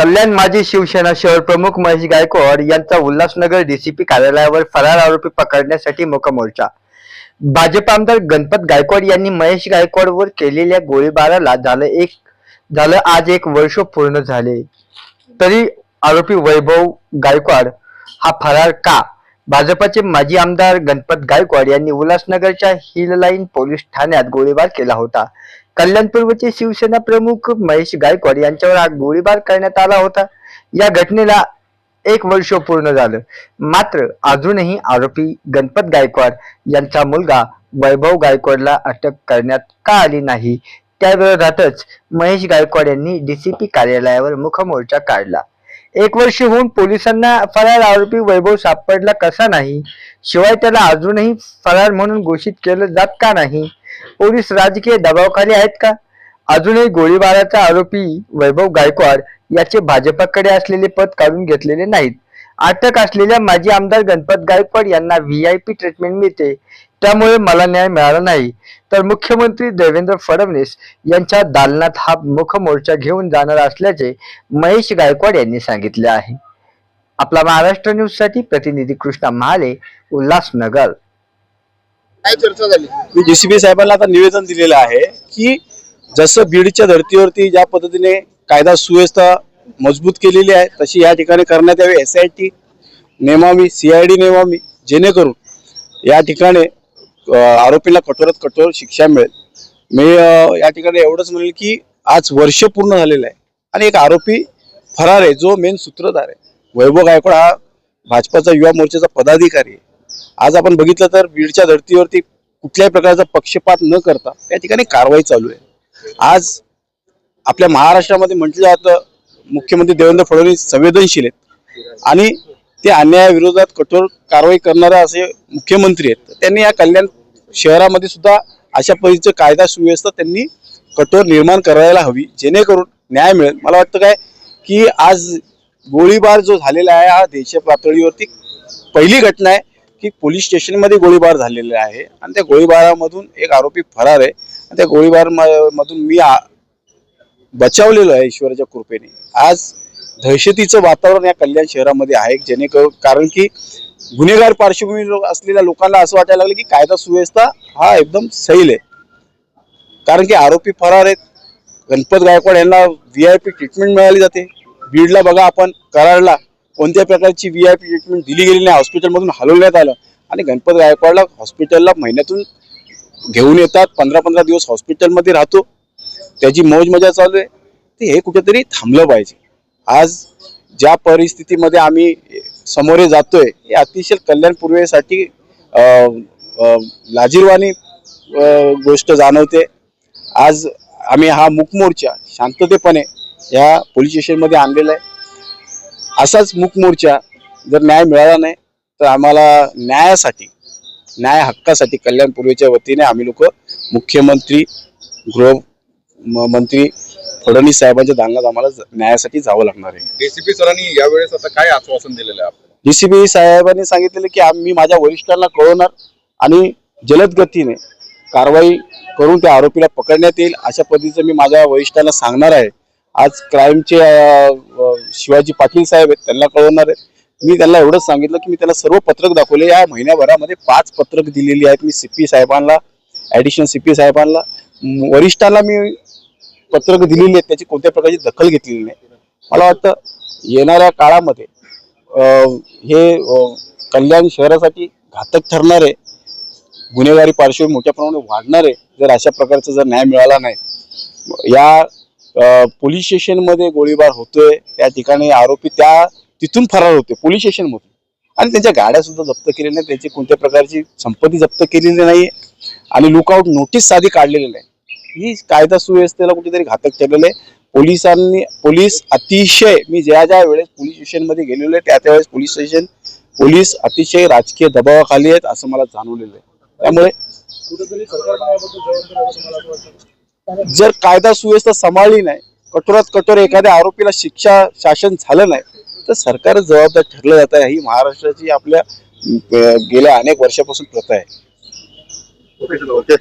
कल्याण माजी शिवसेना शहर प्रमुख महेश गायकवाड यांचा उल्हासनगर डीसीपी कार्यालयावर फरार आरोपी पकडण्यासाठी मोका मोर्चा भाजप आमदार गणपत गायकवाड यांनी महेश गायकवाडवर केलेल्या गोळीबाराला झालं एक झालं आज एक वर्ष पूर्ण झाले. तरी आरोपी वैभव गायकवाड हा फरार का? भाजपाचे माजी आमदार गणपत गायकवाड यांनी उल्हासनगरच्या हिल लाईन पोलीस ठाण्यात गोळीबार केला होता. कल्याण पूर्वचे शिवसेना प्रमुख महेश गायकवाड यांच्यावर हा गोळीबार करण्यात आला होता. या घटनेला एक वर्ष पूर्ण झालं. मात्र अजूनही आरोपी गणपत गायकवाड यांचा मुलगा वैभव गायकवाडला अटक करण्यात का आली नाही? त्या विरोधातच महेश गायकवाड यांनी डीसीपी कार्यालयावर मुखमोर्चा काढला. एक वर्ष होऊन पोलिसांना फरार आरोपी वैभव सापडला कसा नाही? शिवाय त्याला अजूनही फरार म्हणून घोषित केलं जात का नाही? पोलीस राजकीय दबावाखाली आहेत का? अजूनही गोळीबाराचा आरोपी वैभव गायकवाड याचे भाजपाकडे असलेले पद काढून घेतलेले नाहीत. अटक असलेल्या माजी आमदार गणपत गायकवाड यांना व्ही आय पी ट्रीटमेंट मिळते. त्यामुळे मला न्याय मिळाला नाही. तर मुख्यमंत्री देवेंद्र फडणवीस यांच्या दालनात हा मुखमोर्चा घेऊन जाणार असल्याचे महेश गायकवाड यांनी सांगितले आहे. आपला महाराष्ट्र न्यूजसाठी प्रतिनिधी कृष्णा महाले उल्हासनगर. काय चर्चा झाली? मी जेसीबी साहेबांना आता निवेदन दिलेलं आहे की जसं बीडच्या धर्तीवरती ज्या पद्धतीने कायदा सुव्यवस्था मजबूत केलेली आहे तशी या ठिकाणी करण्यात यावी. एस आय टी नेमावी सीआयडी नेमावी जेणेकरून या ठिकाणी आरोपीला कठोरात कठोर शिक्षा मिळेल. मी या ठिकाणी एवढंच म्हणेल की आज वर्ष पूर्ण झालेलं आहे आणि एक आरोपी फरार आहे जो मेन सूत्रधार आहे. वैभव गायकवाड हा भाजपाचा युवा मोर्चाचा पदाधिकारी आहे. आज आपण बघितलं तर बीडच्या धर्तीवरती कुठल्याही प्रकारचा पक्षपात न करता त्या ठिकाणी कारवाई चालू आहे. आज आपल्या महाराष्ट्रामध्ये म्हटलं जातं मुख्यमंत्री देवेंद्र फडणवीस संवेदनशील आहेत. आणि ते अन्यायाविरोधात कठोर कारवाई करणारे असे मुख्यमंत्री आहेत. तर त्यांनी या कल्याण शहरामध्ये सुद्धा अशा पद्धतीचं कायदा सुव्यवस्था त्यांनी कठोर निर्माण करायला हवी जेणेकरून न्याय मिळेल. मला वाटतं काय की आज गोळीबार जो झालेला आहे हा देश पातळीवरती पहिली घटना आहे की पोलीस स्टेशनमध्ये गोळीबार झालेला आहे. आणि त्या गोळीबारामधून एक आरोपी फरार आहे. आणि त्या गोळीबार म- मधून मी बचावलेलो आहे ईश्वराच्या कृपेने. आज दहशतीचं वातावरण या कल्याण शहरामध्ये आहे जेणेकरून कारण की गुन्हेगार पार्श्वभूमी लो- असलेल्या लोकांना असं वाटायला लागलं की कायदा सुव्यवस्था हा एकदम सैल आहे. कारण की आरोपी फरार आहेत. गणपत गायकवाड यांना व्ही आय पी ट्रीटमेंट मिळाली जाते. बीडला बघा आपण कराडला कोणत्या प्रकारची व्ही आय पी ट्रीटमेंट दिली गेली नाही हॉस्पिटलमधून हलवण्यात आलं. आणि गणपत गायकवाडला हॉस्पिटलला महिन्यातून घेऊन येतात पंधरा पंधरा दिवस हॉस्पिटलमध्ये राहतो. त्याची मौज मजा चालू आहे. ते हे कुठेतरी थांबलं पाहिजे. आज ज्या परिस्थितीमध्ये आम्ही समोरे जातोय हे अतिशय कल्याण पूर्वेसाठी लाजीरवाणी गोष्ट जाणवते. आज आम्ही हा मुकमोर्चा शांततेपणे या पोलीस स्टेशनमध्ये आणलेला आहे. असाच मुकमोर्चा जर न्याय मिळाला नाही तर आम्हाला न्यायासाठी न्याय हक्कासाठी कल्याण पूर्वेच्या वतीने आम्ही लोक मुख्यमंत्री गृह म- मंत्री फडणवीस साहेबांच्या दालनात आम्हाला न्यायासाठी जावं लागणार आहे. डीसीपी सरांनी यावेळेस आता काय आश्वासन दिलेलं आहे आपल्याला? डीसीपी साहेबांनी सांगितलेलं की आम्ही माझ्या वरिष्ठांना कळवणार आणि जलद गतीने कारवाई करून त्या आरोपीला पकडण्यात येईल अशा पद्धतीचं मी माझ्या वरिष्ठांना सांगणार आहे. आज क्राईमचे शिवाजी पाटील साहेब आहेत त्यांना कळवणार आहे. मी त्यांना एवढंच सांगितलं की मी त्यांना सर्व पत्रक दाखवले. या महिन्याभरामध्ये पाच पत्रक दिलेली आहेत मी सीपी साहेबांना ऍडिशनल सीपी साहेबांना. म, वरिष्ठांना मी पत्रक दिलेली आहेत त्याची कोणत्या प्रकारची दखल घेतलेली नाही. मला वाटतं येणाऱ्या काळामध्ये अं, हे कल्याण शहरासाठी घातक ठरणारे गुन्हेगारी पार्श्वभूमी मोठ्या प्रमाणात वाढणारे जर अशा प्रकारचा जर न्याय मिळाला नाही या पोलीस स्टेशनमध्ये गोळीबार होतोय त्या ठिकाणी आरोपी त्या तिथून फरार होते पोलीस स्टेशनमधून. आणि त्यांच्या गाड्या सुद्धा जप्त केलेल्या नाही त्यांची कोणत्या प्रकारची संपत्ती जप्त केलेली नाही आणि लुकआउट नोटीस साधी काढलेली नाही. ही कायदा सुव्यवस्थेला कुठेतरी घातक ठरलेलं आहे. पोलिसांनी पोलीस अतिशय मी ज्या ज्या वेळेस पोलीस स्टेशनमध्ये गेलेलो आहे त्या त्यावेळेस पोलीस स्टेशन पोलीस अतिशय राजकीय दबावाखाली आहेत असं मला जाणवलेलं आहे. त्यामुळे जर कायदा सुव्यवस्था सांभाळली नाही कठोरात कठोर एखाद्या आरोपीला शिक्षा शासन झालं नाही तर सरकार जबाबदार ठरलं जात आहे. ही महाराष्ट्राची आपल्या गेल्या अनेक वर्षापासून प्रथा आहे. ओके.